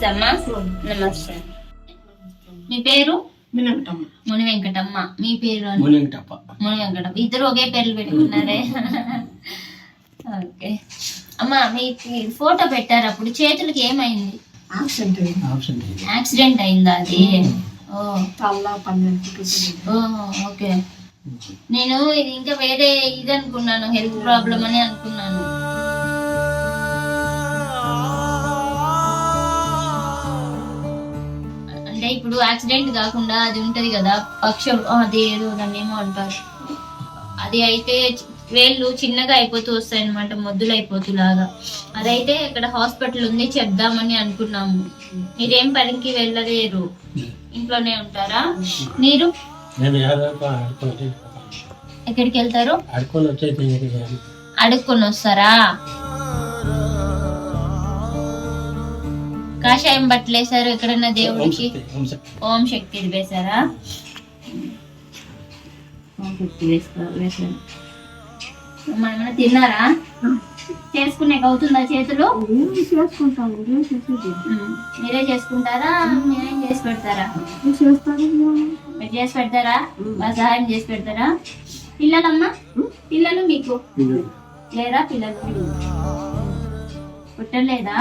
నమస్తే అమ్మా నమస్తే. మీ పేరు? ముని వెంకటమ్మ మీ పేరు ముని వెంకటమ్మ ఇద్దరు ఒకే పేర్లు పెట్టుకున్నారే? ఓకే. అమ్మా మీకు ఫోటో పెట్టారు అప్పుడు. చేతులకి ఏమైంది? అయింది. ఇది. యాక్సిడెంట్ అయిందా అది? ఓ. తల్ల పన్నెండు ఓ ఓకే. నేను ఇది ఇంకా వేరే ఇది అనుకున్నాను. హెల్త్ ప్రాబ్లం అని అనుకున్నాను. ఇప్పుడు యాక్సిడెంట్ కాకుండా అది ఉంటది కదా పక్షం అది ఏదో దాన్ని ఏమో అంటారు. అది అయితే వేళ్ళు చిన్నగా అయిపోతూ వస్తాయి అనమాట మొద్దులు అయిపోతూ లాగా. అదైతే ఇక్కడ హాస్పిటల్ ఉంది చెప్దామని అనుకున్నాము. మీరేం పనికి వెళ్ళలేరు. ఇంట్లోనే ఉంటారా? మీరు? ఎక్కడికి వెళ్తారు? అడుక్కొని వస్తారా? కాషాయం బట్టలు వేసారు ఎక్కడన్నా దేవుడికి? ఓం శక్తి వేసారా ఓం శక్తి మనమన్నా తిన్నారా? చేసుకునే అవుతుందా చేతులు? చేసుకుంటాము. మీరే చేసుకుంటారా? మీరేం చేసి పెడతారా? మీరు చేసి పెడతారా? మా సహాయం చేసి పెడతారా? పిల్లలమ్మా పిల్లలు మీకు? లేరా పిల్లలు? పుట్టలేదా?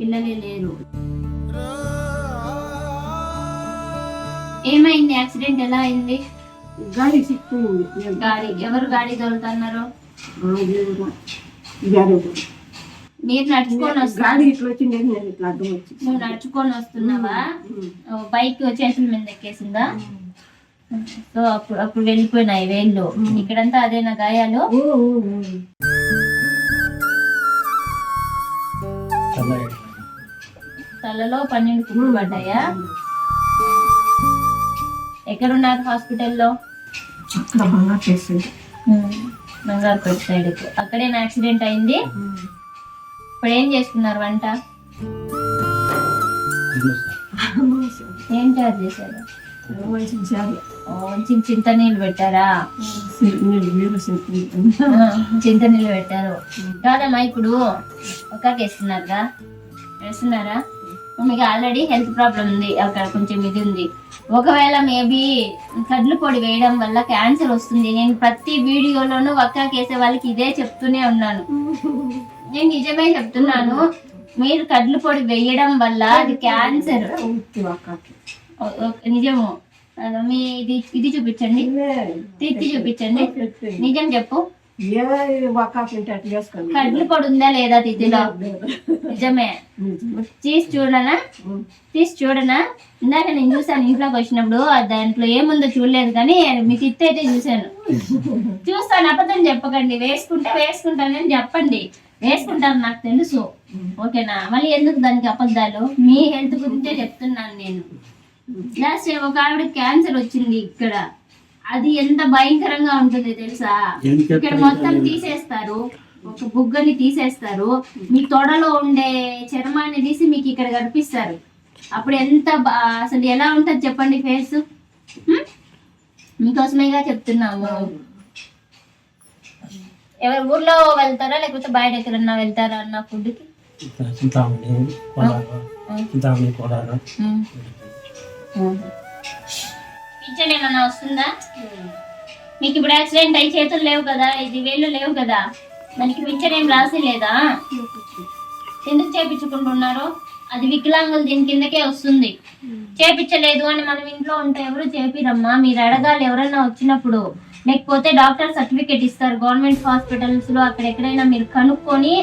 పిల్లలే లేరు. ఏమైంది? యాక్సిడెంట్ ఎలా అయింది? గాడి సిక్కింది గాడి ఎవరు గాడి తోలుతున్నారు మీరు నడుచుకొని గాడి ఇట్లా వచ్చింది. నేను ఇట్లా అడ్డం వచ్చి? నువ్వు నడుచుకొని వస్తున్నావా? బైక్ చేతుల మీద ఎక్కేసిందా? సో అప్పుడు అప్పుడు వెళ్ళిపోయినాయి వేళ్ళు. ఇక్కడంతా అదేనా గాయాలు? తలలో పన్నెండు కుట్లు పడ్డాయా? ఎక్కడున్నారు హాస్పిటల్లో? బంగారుపేట సైడ్ అక్కడే యాక్సిడెంట్ అయింది? ఇప్పుడు ఏం చేసుకున్నారు వంట? ఏం చార్జ్ చేశారు? చింత నీళ్ళు పెట్టారా? చింత నీళ్ళు పెట్టారు. కాదమ్మా ఇప్పుడు ఒక వేస్తున్నారా వేస్తున్నారా? మీకు ఆల్రెడీ హెల్త్ ప్రాబ్లం ఉంది అక్కడ కొంచెం ఇది ఉంది. ఒకవేళ మేబీ కడ్లు పొడి వేయడం వల్ల క్యాన్సర్ వస్తుంది. నేను ప్రతి వీడియోలోనూ వక్కాకి వేసే వాళ్ళకి ఇదే చెప్తూనే ఉన్నాను. నేను నిజమే చెప్తున్నాను మీరు కడ్లు పొడి వేయడం వల్ల అది క్యాన్సర్ నిజము. మీ ఇది ఇది చూపించండి. తిత్తి చూపించండి. నిజం చెప్పు. కడ్లు పొడి ఉందా లేదా తిత్తిలో నిజమే. తీసి చూడనా? తీసి చూడనా? ఇందాక నేను చూసాను ఇంట్లోకి వచ్చినప్పుడు దాంట్లో ఏముందో చూడలేదు కానీ మీ తిత్తి అయితే చూశాను. చూస్తాను అబద్ధం చెప్పకండి. వేసుకుంటే వేసుకుంటానని చెప్పండి. వేసుకుంటారు నాకు తెలుసు. ఓకేనా? మళ్ళీ ఎందుకు దానికి అబద్ధాలు? మీ హెల్త్ గురించే చెప్తున్నాను నేను. లాస్ట్ ఒక ఆవిడ క్యాన్సర్ వచ్చింది ఇక్కడ. అది ఎంత భయంకరంగా ఉంటుంది తెలుసా? ఇక్కడ మొత్తం తీసేస్తారు. ఒక బుగ్గని తీసేస్తారు. మీ తొడలో ఉండే చర్మాన్ని తీసి మీకు ఇక్కడ కనిపిస్తారు. అప్పుడు ఎంత అసలు ఎలా ఉంటది చెప్పండి ఫేస్? మీకోసమేగా చెప్తున్నాము. ఎవరి ఊర్లో వెళ్తారా లేకపోతే బయట ఎక్కడన్నా వెళ్తారా అన్న ఫుడ్కి? చింతామణి చింతామణి పింఛన్ ఏమన్నా వస్తుందా? మీకు ఇప్పుడు యాక్సిడెంట్ అయ్యి చేతులు లేవు కదా ఇది వేళ్ళు లేవు కదా మనకి పిక్చర్ ఏం రాసి లేదా ఎందుకు చేపించుకుంటున్నారు? అది వికలాంగులు దీని కిందకే వస్తుంది. చేపించలేదు అని మనం ఇంట్లో ఉంటే ఎవరు చేపిరమ్మా? మీరు అడగాలి ఎవరైనా వచ్చినప్పుడు. లేకపోతే డాక్టర్ సర్టిఫికేట్ ఇస్తారు. గవర్నమెంట్ హాస్పిటల్స్లో అక్కడ ఎక్కడైనా మీరు కనుక్కొని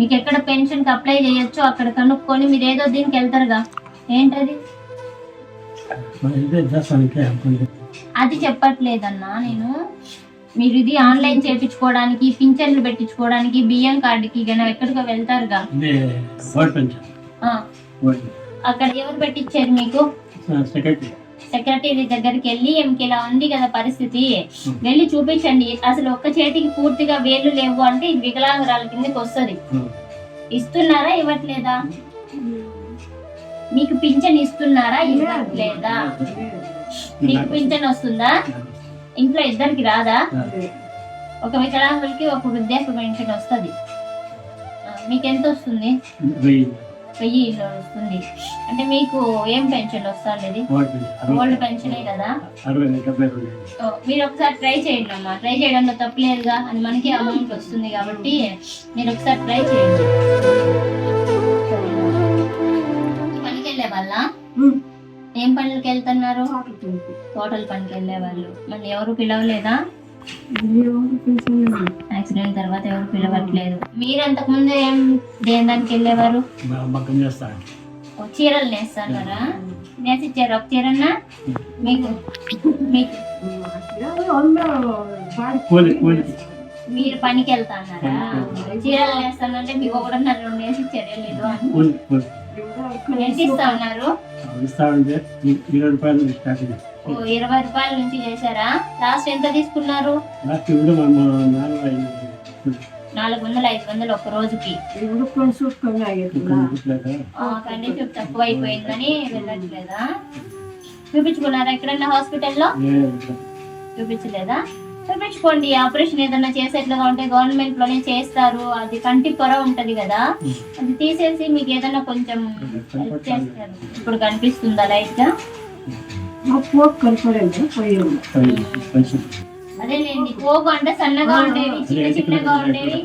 మీకు ఎక్కడ పెన్షన్కి అప్లై చేయొచ్చు అక్కడ కనుక్కొని మీరు ఏదో దీనికి వెళ్తారుగా. ఏంటది? అది చెప్పట్లేదన్నా నేను. మీరు ఇది ఆన్లైన్ చేపించుకోవడానికి పింఛన్లు పెట్టించుకోవడానికి బియ్యం కార్డుకి గన ఎక్కడికో వెళ్తారుగా? అక్కడ ఎవరు పెట్టించారు మీకు? సెక్రటరీ. దగ్గరికి వెళ్ళి మీకు ఇలా ఉంది కదా పరిస్థితి వెళ్ళి చూపించండి. అసలు ఒక్క చేతికి పూర్తిగా వేళ్ళు లేవు అంటే వికలాంగురాల కిందకి వస్తుంది. ఇస్తున్నారా ఇవ్వట్లేదా? మీకు పింఛన్ ఇస్తున్నారా ఇవ్వట్లేదా? మీకు పింఛన్ వస్తుందా? ఇంట్లో ఇద్దరికి రాదా? ఒక వికలాంగులకి ఒక వృద్ధాప్య పెన్షన్ వస్తుంది. మీకు ఎంత వస్తుంది? వెయ్యి. వస్తుంది. అంటే మీకు ఏం పెన్షన్ వస్తుంది? Old pension. ఓల్డ్ అరవై పెన్షనే కదా? మీరు ఒకసారి ట్రై చేయండి అమ్మా. ట్రై చేయడంలో తప్పలేదుగా అది మనకి అమౌంట్ వస్తుంది కాబట్టి మీరు ఒకసారి ట్రై చేయండి. ఏం పనులకు వెళ్తున్నారు? తోటలు. హోటల్ పనికి వెళ్ళే వాళ్ళు మళ్ళీ ఎవరు పిలవలేదా. యాక్సిడెంట్ తర్వాత ఎవరు పిలవట్లేదు. మీరు అంతకు ముందు ఏం దేని దానికి వెళ్ళేవారు చీరలు నేస్తున్నారా? నేసి ఇచ్చారు ఒక చీరన్నా? మీకు మీకు మీరు పనికి వెళ్తున్నారా? చీరలు నేస్తానంటే మీకు ఒకటిన్నర రెండు వేసి ఇచ్చారు ఇరవై రూపాయలు నుంచి చేశారా? లాస్ట్ ఎంత తీసుకున్నారు? నాలుగు ఐదు వందలు ఐదు వందలు ఒక రోజుకి. తక్కువ అయిపోయిందని వెళ్ళట్లేదా? చూపించుకున్నారా ఎక్కడన్నా హాస్పిటల్లో? చూపించలేదా? చూపించుకోండి ఆపరేషన్ ఏదైనా చేసేట్లుగా ఉంటే గవర్నమెంట్లోనే చేస్తారు. అది కంటి పొర ఉంటది కదా. అది తీసేసి మీకు ఏదైనా కొంచెం హెల్ప్ చేస్తారు ఇప్పుడు కనిపిస్తుందా లైట్గా అదేలేండి పోగు అంటే సన్నగా ఉండేవి చిన్న చిన్నగా ఉండేవి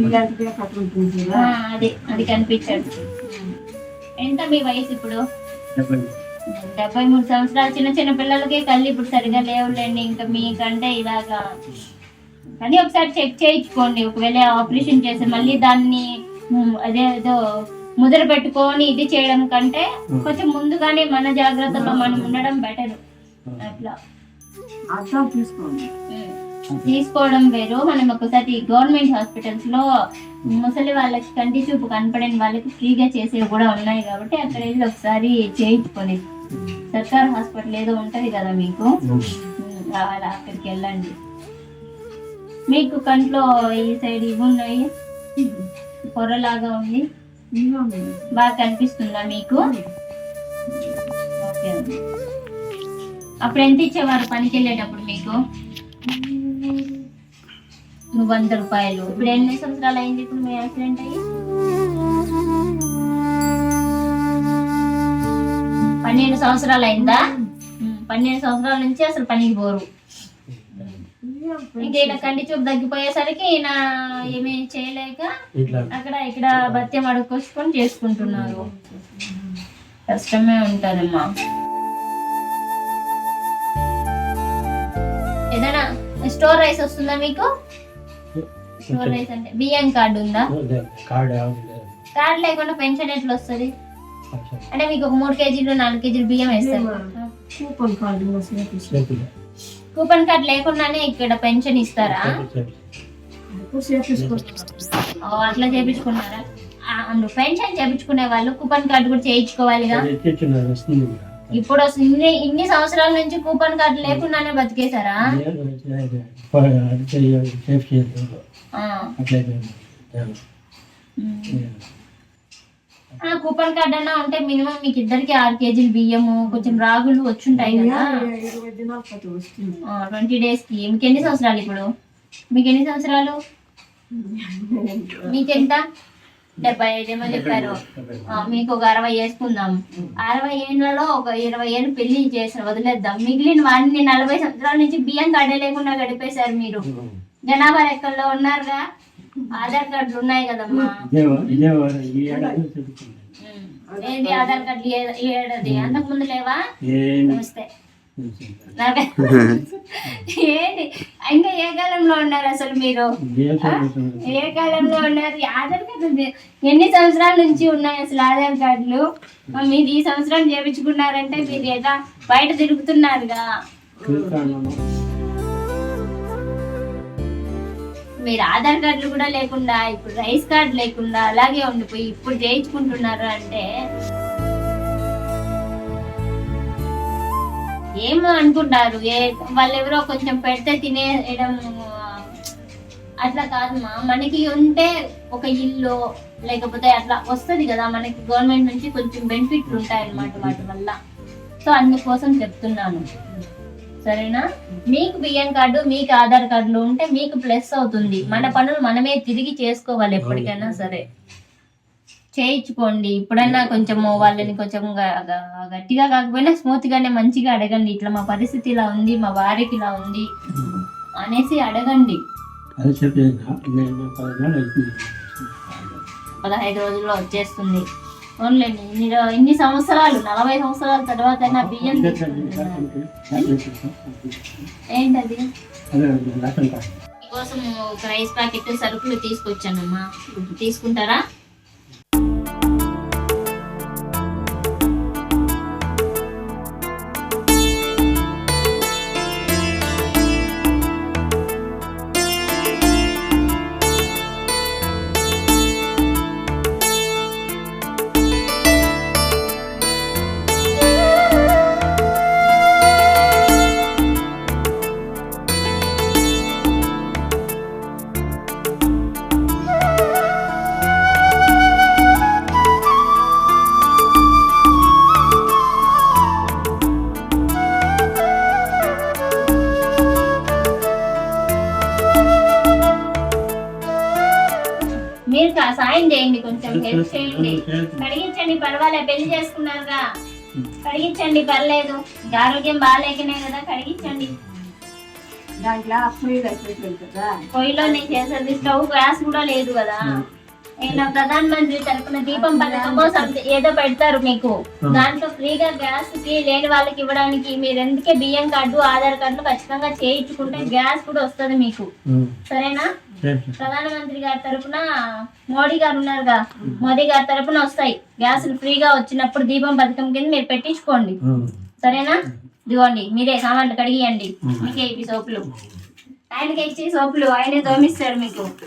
ఇలాంటిదే కట్టుకుంటుంది ఆ, అది అది కనిపించదు. ఎంత మీ వయసు ఇప్పుడు? డెబ్బై మూడు సంవత్సరాలు చిన్న చిన్న పిల్లలకే కళ్ళు ఇప్పుడు సరిగా లేవులేండి. ఇంకా మీకంటే ఇలాగా కానీ ఒకసారి చెక్ చేయించుకోండి. ఒకవేళ ఆపరేషన్ చేసి మళ్ళీ దాన్ని అదేదో ముద్ర పెట్టుకొని ఇది చేయడం కంటే కొంచెం ముందుగానే మన జాగ్రత్తలో మనం ఉండడం బెటర్. అట్లా. తీసుకోండి. ఉమ్. తీసుకోవడం వేరు. మనం ఒకసారి గవర్నమెంట్ హాస్పిటల్స్లో ముసలి వాళ్ళకి కంటి చూపు కనపడని వాళ్ళకి ఫ్రీగా చేసేవి కూడా ఉన్నాయి కాబట్టి అక్కడ వెళ్ళి ఒకసారి చేయించుకొని సర్కార్ హాస్పిటల్ ఏదో ఉంటది కదా మీకు? రావాలి? అక్కడికి వెళ్ళండి. మీకు కంట్లో ఈ సైడ్ ఇవి ఉన్నాయి? పొరలాగా ఉంది. బాగా కనిపిస్తుందా మీకు? ఓకే. అప్పుడు ఎంత ఇచ్చేవారు పనికి వెళ్ళేటప్పుడు మీకు? నువ్వు వంద రూపాయలు. ఇప్పుడు ఎన్ని సంవత్సరాలు అయింది ఇప్పుడు మీ యాక్సిడెంట్ అయ్యి? పన్నెండు సంవత్సరాలు అయిందా? పన్నెండు సంవత్సరాల నుంచి అసలు పనికి పోరు. ఇంకా ఈయన కంటి చూపు తగ్గిపోయేసరికి ఈయన ఏమీ చేయలేక అక్కడ ఇక్కడ భత్యం అడుక్కొచ్చుకొని చేసుకుంటున్నారు. కష్టమే ఉంటదమ్మా. ఏదైనా స్టోర్ రైస్ వస్తుందా మీకు? స్టోర్ రైస్ అంటే బియ్యం కార్డు ఉందా? కార్డు కార్డు లేకుండా పెన్షన్ ఎట్లా వస్తుంది అంటే మీకు ఒక మూడు కేజీలు నాలుగు కేజీలు బియ్యం వేస్తారు. కూపన్ కార్డు కూపన్ లేకుండానే ఇక్కడ పెన్షన్ ఇస్తారా? అట్లా చేపించుకున్నారా పెన్షన్ చేపించుకునే వాళ్ళు కూపన్ కార్డు కూడా చేయించుకోవాలిగా. కూడా. ఇప్పుడు అసలు ఇన్ని ఇన్ని సంవత్సరాల నుంచి కూపన్ కార్డు లేకుండానే బతికేశారా? కూపన్ కార్డు అన్నా ఉంటే మినిమం మీకు ఇద్దరికి ఆరు కేజీలు బియ్యము కొంచెం రాగులు వచ్చుంటాయి కదా. ట్వంటీ డేస్కి. మీకు ఎన్ని సంవత్సరాలు ఇప్పుడు? మీకు ఎన్ని సంవత్సరాలు? మీకెంత డెబ్బై ఐదేమో చెప్పారు. ఆ, మీకు ఒక అరవై వేసుకుందాం. అరవై ఏళ్ళలో ఒక ఇరవై ఏళ్ళు పెళ్ళి చేసిన వదిలేద్దాం. మిగిలిన వాడిని నలభై సంవత్సరాల నుంచి బియ్యం కడే లేకుండా గడిపేశారు మీరు. జనాభా లెక్కల్లో ఉన్నారుగా? ఆధార్ కార్డులు ఉన్నాయి కదమ్మా. ఏంటి ఆధార్ ఈ ఏడాది? అంతకు ముందు లేవా? నమస్తే. ఏంటి ఇంకా ఏ కాలంలో ఉన్నారు అసలు మీరు? ఏం కాలంలో ఉన్నారు? ఆధార్ కార్డు. ఎన్ని సంవత్సరాల నుంచి ఉన్నాయి అసలు ఆధార్ కార్డులు? మరి మీరు ఈ సంవత్సరం చేపించుకున్నారంటే మీరు ఏదో బయట తిరుగుతున్నారుగా. మీరు ఆధార్ కార్డులు కూడా లేకుండా ఇప్పుడు రైస్ కార్డు లేకుండా అలాగే ఉండిపోయి ఇప్పుడు చేయించుకుంటున్నారు అంటే ఏమో అనుకుంటారు. ఏ వాళ్ళెవరో కొంచెం పెడితే తినేయడం అట్లా కాదమ్మా మనకి ఉంటే ఒక ఇల్లు లేకపోతే అట్లా వస్తుంది కదా. మనకి గవర్నమెంట్ నుంచి కొంచెం బెనిఫిట్లు ఉంటాయి అన్నమాట వాటి వల్ల. సో అందుకోసం చెప్తున్నాను. సరేనా? మీకు బియ్యం కార్డు మీకు ఆధార్ కార్డులు ఉంటే మీకు ప్లస్ అవుతుంది. మన పనులు మనమే తిరిగి చేసుకోవాలి ఎప్పటికైనా సరే. చేయించుకోండి. ఇప్పుడన్నా కొంచెం వాళ్ళని కొంచెం గట్టిగా కాకపోయినా స్మూత్ గానే మంచిగా అడగండి. ఇట్లా మా పరిస్థితి ఇలా ఉంది మా వారికి ఇలా ఉంది అనేసి అడగండి. పదహైదు రోజుల్లో వచ్చేస్తుంది. ఓన్లేండి ఇన్ని రో- ఇన్ని సంవత్సరాలు నలభై సంవత్సరాల తర్వాత నా బియ్యం. ఏంటది? మీకోసం ఒక రైస్ ప్యాకెట్ సరుకులు తీసుకొచ్చానమ్మా. తీసుకుంటారా? హెల్ప్ చేయండి కడిగించండి పర్వాలే పెళ్ళి చేసుకున్నారుగా. కడిగించండి పర్లేదు. ఆరోగ్యం బాగాలేకనే కదా కడిగించండి. దాంట్లో పొయ్యిలో నేను చేసేది స్టవ్ గ్యాస్ కూడా లేదు కదా. నేను ప్రధాన మంత్రి తరపున దీపం పథకం కోసం ఏదో పెడతారు మీకు. దాంట్లో ఫ్రీగా గ్యాస్కి లేని వాళ్ళకి ఇవ్వడానికి మీరు ఎందుకే బియ్యం కార్డు ఆధార్ కార్డు ఖచ్చితంగా చేయించుకుంటే గ్యాస్ కూడా వస్తుంది మీకు. సరేనా? ప్రధానమంత్రి గారి తరపున మోడీ గారు ఉన్నారుగా. మోదీ గారి తరపున వస్తాయి. గ్యాసులు ఫ్రీగా వచ్చినప్పుడు దీపం పథకం కింద మీరు పెట్టించుకోండి. సరేనా? ఇదిగోండి మీరే సామాన్లు కడిగియండి. మీకే ఇవి సోపులు. ఆయనకి ఇచ్చి సోపులు ఆయనే తోమిస్తారు మీకు మీకు.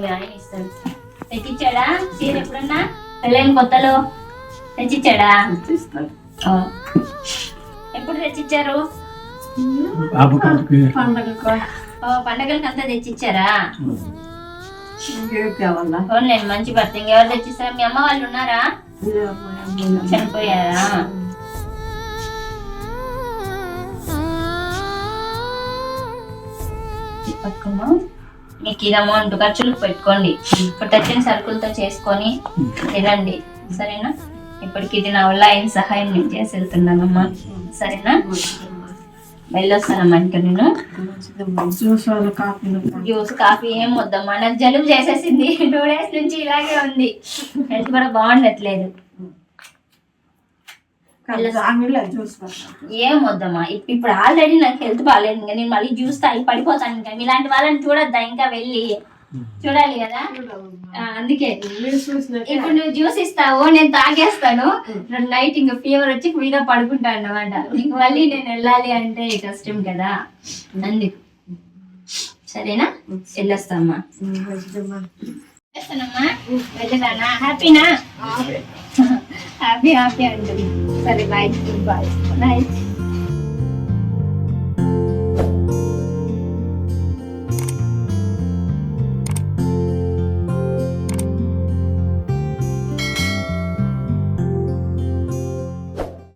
మీ ఆయన తెచ్చిచ్చాడా? చీర ఎప్పుడన్నా? పెళ్ళైన కొత్తలో తెచ్చిచ్చాడా. ఎప్పుడు తెచ్చిచ్చారు? పండగలకి అంతా తెచ్చిచ్చారా? నేను మంచి భర్త ఇంకెవరు తెచ్చిస్తారు? మీ అమ్మ వాళ్ళు ఉన్నారా? చనిపోయారా? పట్టుకున్నా మీకు ఇది అమౌంట్ ఖర్చులకు పెట్టుకోండి. ఇప్పుడు తెచ్చిన సరుకులతో చేసుకొని తినండి. సరేనా? ఇప్పటికి ఇది నా వల్ల అయిన సహాయం నేను చేసి వెళ్తున్నానమ్మా సరేనా? వెళ్ళొస్తానమ్మా ఇంకా నేను. జ్యూస్ కాఫీ ఏం వద్దమ్మా. నాకు జలుబు చేసేసింది. టూ డేస్ నుంచి ఇలాగే ఉంది. హెల్త్ కూడా బాగుండట్లేదు. ఏం వద్దమ్మా ఇప్- ఇప్పుడు ఆల్రెడీ నాకు హెల్త్ బాగాలేదు ఇంకా నేను మళ్ళీ జ్యూస్ తాగి పడిపోతాను ఇంకా. మీలాంటి వాళ్ళని చూడొద్దా? ఇంకా వెళ్ళి చూడాలి కదా? అందుకే. ఇప్పుడు నువ్వు జ్యూస్ ఇస్తావు నేను తాగేస్తాను. నైట్ ఇంకా ఫీవర్ వచ్చి ఫుల్గా పడుకుంటాను అన్నమాట. ఇంక మళ్ళీ నేను వెళ్ళాలి అంటే కష్టం కదా? అందుకు సరేనా? వెళ్ళొస్తామ్మా వెళ్ళరానా? హ్యాపీనా హ్యాపీ హ్యాపీ అంటుంది సరే బాయ్ బాయ్ బాయ్